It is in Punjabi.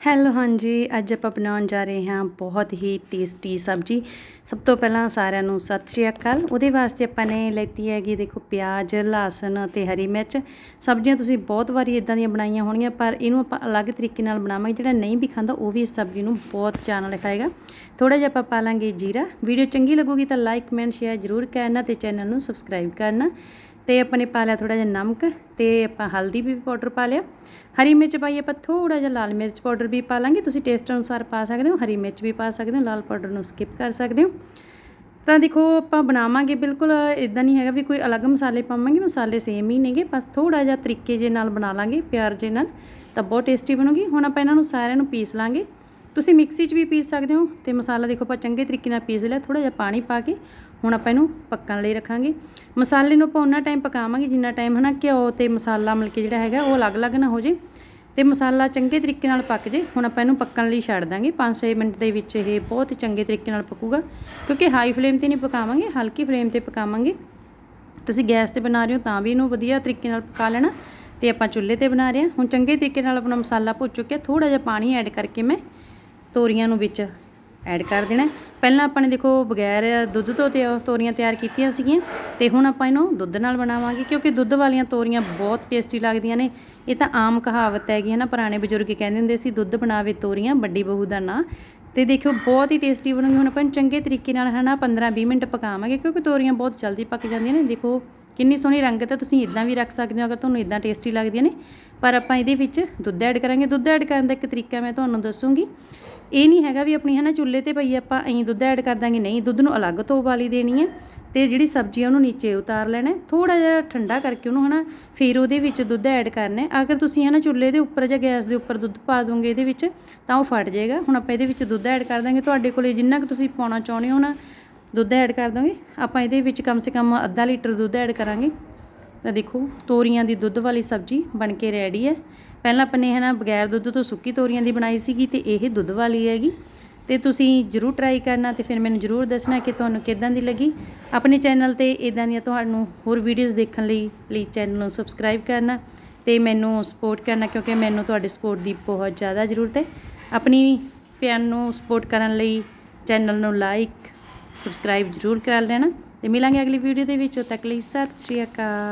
ਹੈਲੋ, ਹਾਂਜੀ। ਅੱਜ ਆਪਾਂ ਬਣਾਉਣ ਜਾ ਰਹੇ ਹਾਂ ਬਹੁਤ ਹੀ ਟੇਸਟੀ ਸਬਜੀ। ਸਭ ਤੋਂ ਪਹਿਲਾਂ ਸਾਰਿਆਂ ਨੂੰ ਸਤਿ ਸ਼੍ਰੀ ਅਕਾਲ। ਉਹਦੇ ਵਾਸਤੇ ਆਪਾਂ ਨੇ ਲੈਤੀ ਹੈਗੀ, ਦੇਖੋ, ਪਿਆਜ਼, ਲਸਣ ਅਤੇ ਹਰੀ ਮਿਰਚ। ਸਬਜ਼ੀਆਂ ਤੁਸੀਂ ਬਹੁਤ ਵਾਰੀ ਇਦਾਂ ਦੀਆਂ ਬਣਾਈਆਂ ਹੋਣਗੀਆਂ, ਪਰ ਇਹਨੂੰ ਆਪਾਂ ਅਲੱਗ ਤਰੀਕੇ ਨਾਲ ਬਣਾਵਾਂਗੇ। ਜਿਹੜਾ ਨਹੀਂ ਵੀ ਖਾਂਦਾ, ਉਹ ਵੀ ਇਸ ਸਬਜ਼ੀ ਨੂੰ ਬਹੁਤ ਚਾਅ ਨਾਲ ਖਾਏਗਾ। ਥੋੜਾ ਜਿਹਾ ਆਪਾਂ ਪਾ ਲਾਂਗੇ ਜੀਰਾ। ਵੀਡੀਓ ਚੰਗੀ ਲੱਗੂਗੀ ਤਾਂ ਲਾਈਕ, ਕਮੈਂਟ, ਸ਼ੇਅਰ ਜ਼ਰੂਰ ਕਰਨਾ ਤੇ ਚੈਨਲ ਨੂੰ ਸਬਸਕ੍ਰਾਈਬ ਕਰਨਾ। ਤੇ ਆਪਾਂ ਨੇ ਪਾ ਲਿਆ ਥੋੜਾ ਜਿਹਾ ਨਮਕ ਤੇ ਆਪਾਂ ਹਲਦੀ ਵੀ ਪਾਊਡਰ ਪਾ ਲਿਆ। ਹਰੀ ਮਿਰਚ ਪਾਈ ਆਪਾਂ ਥੋੜਾ ਜਿਹਾ ਲਾਲ ਮਿਰਚ ਪਾਊਡਰ ਵੀ ਪਾ ਲਾਂਗੇ। ਤੁਸੀਂ ਟੇਸਟ ਅਨੁਸਾਰ ਪਾ ਸਕਦੇ ਹੋ, ਹਰੀ ਮਿਰਚ ਵੀ ਪਾ ਸਕਦੇ ਹੋ, ਲਾਲ ਪਾਊਡਰ ਨੂੰ ਸਕਿਪ ਕਰ ਸਕਦੇ ਹੋ। ਤਾਂ ਦੇਖੋ ਆਪਾਂ ਬਣਾਵਾਂਗੇ ਬਿਲਕੁਲ ਇਦਾਂ ਨਹੀਂ ਹੈਗਾ ਵੀ ਕੋਈ ਅਲੱਗ ਮਸਾਲੇ ਪਾਵਾਂਗੇ, ਮਸਾਲੇ ਸੇਮ ਹੀ ਨੇਗੇ। ਬਸ ਥੋੜਾ ਜਿਹਾ ਤਰੀਕੇ ਜੇ ਨਾਲ ਬਣਾ ਲਾਂਗੇ, ਪਿਆਰ ਜੇ ਨਾਲ ਤਾਂ ਬਹੁਤ ਟੇਸਟੀ ਬਣੂਗੀ। ਹੁਣ ਆਪਾਂ ਇਹਨਾਂ ਨੂੰ ਸਾਰਿਆਂ ਨੂੰ ਪੀਸ ਲਾਂਗੇ। ਤੁਸੀਂ ਮਿਕਸੀ 'ਚ ਵੀ ਪੀਸ ਸਕਦੇ ਹੋ ਤੇ ਮਸਾਲਾ ਦੇਖੋ ਆਪਾਂ ਚੰਗੇ ਤਰੀਕੇ ਨਾਲ ਪੀਸ ਲਿਆ ਥੋੜਾ ਜਿਹਾ ਪਾਣੀ ਪਾ ਕੇ ਹੁਣ ਆਪਾਂ ਇਹਨੂੰ ਪੱਕਣ ਲਈ ਰੱਖਾਂਗੇ। ਮਸਾਲੇ ਨੂੰ ਆਪਾਂ ਉਹਨਾਂ ਟਾਈਮ ਪਕਾਵਾਂਗੇ ਜਿੰਨਾ ਟਾਈਮ ਹਨਾ ਘਿਓ ਤੇ ਮਸਾਲਾ ਮਿਲ ਕੇ ਜਿਹੜਾ ਹੈਗਾ ਉਹ ਅਲੱਗ-ਅਲੱਗ ਨਾ ਹੋ ਜੇ ਤੇ ਮਸਾਲਾ ਚੰਗੇ ਤਰੀਕੇ ਨਾਲ ਪੱਕ ਜੇ। ਹੁਣ ਆਪਾਂ ਇਹਨੂੰ ਪੱਕਣ ਲਈ ਛੱਡ ਦਾਂਗੇ। 5-6 ਮਿੰਟ ਦੇ ਵਿੱਚ ਇਹ ਬਹੁਤ ਚੰਗੇ ਤਰੀਕੇ ਨਾਲ ਪੱਕੂਗਾ ਕਿਉਂਕਿ ਹਾਈ ਫਲੇਮ ਤੇ ਨਹੀਂ ਪਕਾਵਾਂਗੇ, ਹਲਕੀ ਫਲੇਮ ਤੇ ਪਕਾਵਾਂਗੇ। ਤੁਸੀਂ ਗੈਸ ਤੇ ਬਣਾ ਰਹੇ ਹੋ ਤਾਂ ਵੀ ਇਹਨੂੰ ਵਧੀਆ ਤਰੀਕੇ ਨਾਲ ਪਕਾ ਲੈਣਾ ਤੇ ਆਪਾਂ ਚੁੱਲ੍ਹੇ ਤੇ ਬਣਾ ਰਹੇ ਹਾਂ। ਹੁਣ ਚੰਗੇ ਤਰੀਕੇ ਨਾਲ ਆਪਣਾ ਮਸਾਲਾ ਭੁੱਜ ਚੁੱਕਿਆ ਥੋੜਾ ਜਿਹਾ ਪਾਣੀ ਐਡ ਕਰਕੇ ਮੈਂ ਤੋਰੀਆਂ ਨੂੰ ਵਿੱਚ ਐਡ ਕਰ ਦੇਣਾ ਪਹਿਲਾਂ ਆਪਾਂ ਨੇ ਦੇਖੋ ਬਗੈਰ ਦੁੱਧ ਤੋਂ ਤੇ ਤੋਰੀਆਂ ਤਿਆਰ ਕੀਤੀਆਂ ਸੀਗੀਆਂ ਤੇ ਹੁਣ ਆਪਾਂ ਇਹਨੂੰ ਦੁੱਧ ਨਾਲ ਬਣਾਵਾਂਗੇ ਕਿਉਂਕਿ ਦੁੱਧ ਵਾਲੀਆਂ ਤੋਰੀਆਂ ਬਹੁਤ ਟੇਸਟੀ ਲੱਗਦੀਆਂ ਨੇ। ਇਹ ਤਾਂ ਆਮ ਕਹਾਵਤ ਹੈਗੀ ਹੈ ਨਾ, ਪੁਰਾਣੇ ਬਜ਼ੁਰਗ ਕਹਿੰਦੇ ਹੁੰਦੇ ਸੀ, ਦੁੱਧ ਬਣਾਵੇ ਤੋਰੀਆਂ, ਵੱਡੀ ਬਹੂ ਦਾ ਨਾਂ। ਤੇ ਦੇਖਿਓ ਬਹੁਤ ਹੀ ਟੇਸਟੀ ਬਣੂਗੀ ਹੁਣ ਆਪਾਂ ਚੰਗੇ ਤਰੀਕੇ ਨਾਲ ਹਨਾ 15-20 ਮਿੰਟ ਪਕਾਵਾਂਗੇ ਕਿਉਂਕਿ ਤੋਰੀਆਂ ਬਹੁਤ ਜਲਦੀ ਪੱਕ ਜਾਂਦੀਆਂ ਨੇ। ਦੇਖੋ ਕਿੰਨੀ ਸੋਹਣੀ ਰੰਗ ਹੈ ਤੁਸੀਂ ਇਦਾਂ ਵੀ ਰੱਖ ਸਕਦੇ ਹੋ ਅਗਰ ਤੁਹਾਨੂੰ ਇਦਾਂ ਟੇਸਟੀ ਲੱਗਦੀਆਂ ਨੇ। ਪਰ ਆਪਾਂ ਇਹਦੇ ਵਿੱਚ ਦੁੱਧ ਐਡ ਕਰਾਂਗੇ। ਦੁੱਧ ਐਡ ਕਰਨ ਦਾ ਇੱਕ ਤਰੀਕਾ ਮੈਂ ਤੁਹਾਨੂੰ ਦੱਸੂਗੀ। ਇਹ ਨਹੀਂ ਹੈਗਾ ਵੀ ਆਪਣੀ ਹਨਾ ਚੁੱਲ੍ਹੇ ਤੇ ਪਈ ਆਪਾਂ ਐਂ ਦੁੱਧ ਐਡ ਕਰ ਦਾਂਗੇ। ਨਹੀਂ, ਦੁੱਧ ਨੂੰ ਅਲੱਗ ਤੋਂ ਉਬਾਲੀ ਦੇਣੀ ਹੈ ਤੇ ਜਿਹੜੀ ਸਬਜ਼ੀ ਆ ਉਹਨੂੰ ਨੀਚੇ ਉਤਾਰ ਲੈਣਾ ਥੋੜਾ ਜਿਹਾ ਠੰਡਾ ਕਰਕੇ ਉਹਨੂੰ ਹਨਾ ਫਿਰ ਉਹਦੇ ਵਿੱਚ ਦੁੱਧ ਐਡ ਕਰਨਾ ਅਗਰ ਤੁਸੀਂ ਹਨਾ ਚੁੱਲ੍ਹੇ ਦੇ ਉੱਪਰ ਜਾਂ ਗੈਸ ਦੇ ਉੱਪਰ ਦੁੱਧ ਪਾ ਦੋਗੇ ਇਹਦੇ ਵਿੱਚ, ਤਾਂ ਉਹ ਫਟ ਜਾਏਗਾ। ਹੁਣ ਆਪਾਂ ਇਹਦੇ ਵਿੱਚ ਦੁੱਧ ਐਡ ਕਰ ਦਾਂਗੇ। ਤੁਹਾਡੇ ਕੋਲੇ ਜਿੰਨਾ ਕੁ ਤੁਸੀਂ ਪਾਉਣਾ ਚਾਹੁੰਦੇ ਹੋ ਨਾ, ਦੁੱਧ ਐਡ ਕਰ ਦੋਗੇ। ਆਪਾਂ ਇਹਦੇ ਵਿੱਚ ਕਮ ਸੇ ਕਮ ਅੱਧਾ ਲੀਟਰ ਦੁੱਧ ਐਡ ਕਰਾਂਗੇ। ਤਾਂ ਦੇਖੋ, ਤੋਰੀਆਂ ਦੀ ਦੁੱਧ ਵਾਲੀ ਸਬਜ਼ੀ ਬਣ ਕੇ ਰੈਡੀ ਹੈ। ਪਹਿਲਾਂ ਆਪਾਂ ਨੇ ਹਨਾ ਬਗੈਰ ਦੁੱਧ ਤੋਂ ਸੁੱਕੀ ਤੋਰੀਆਂ ਦੀ ਬਣਾਈ ਸੀਗੀ ਤੇ ਇਹ ਦੁੱਧ ਵਾਲੀ ਹੈਗੀ। ਤੇ ਤੁਸੀਂ ਜਰੂਰ ਟਰਾਈ ਕਰਨਾ ਤੇ ਫਿਰ ਮੈਨੂੰ ਜਰੂਰ ਦੱਸਣਾ ਕਿ ਤੁਹਾਨੂੰ ਕਿਦਾਂ ਦੀ ਲੱਗੀ। ਆਪਣੇ ਚੈਨਲ ਤੇ ਇਦਾਂ ਦੀਆਂ ਤੁਹਾਨੂੰ ਹੋਰ ਵੀਡੀਓਜ਼ ਦੇਖਣ ਲਈ ਪਲੀਜ਼ ਚੈਨਲ ਨੂੰ ਸਬਸਕ੍ਰਾਈਬ ਕਰਨਾ ਤੇ ਮੈਨੂੰ ਸਪੋਰਟ ਕਰਨਾ ਕਿਉਂਕਿ ਮੈਨੂੰ ਤੁਹਾਡੇ ਸਪੋਰਟ ਦੀ ਬਹੁਤ ਜ਼ਿਆਦਾ ਜ਼ਰੂਰਤ ਹੈ। ਆਪਣੀ ਪਿਆਨ ਨੂੰ ਸਪੋਰਟ ਕਰਨ ਲਈ ਚੈਨਲ ਨੂੰ ਲਾਈਕ ਸਬਸਕ੍ਰਾਈਬ ਜਰੂਰ ਕਰ ਲੈਣਾ ਤੇ ਮਿਲਾਂਗੇ ਅਗਲੀ ਵੀਡੀਓ ਦੇ ਵਿੱਚ। ਤੱਕ ਲਈ ਸਤਿ ਸ਼੍ਰੀ ਅਕਾਲ।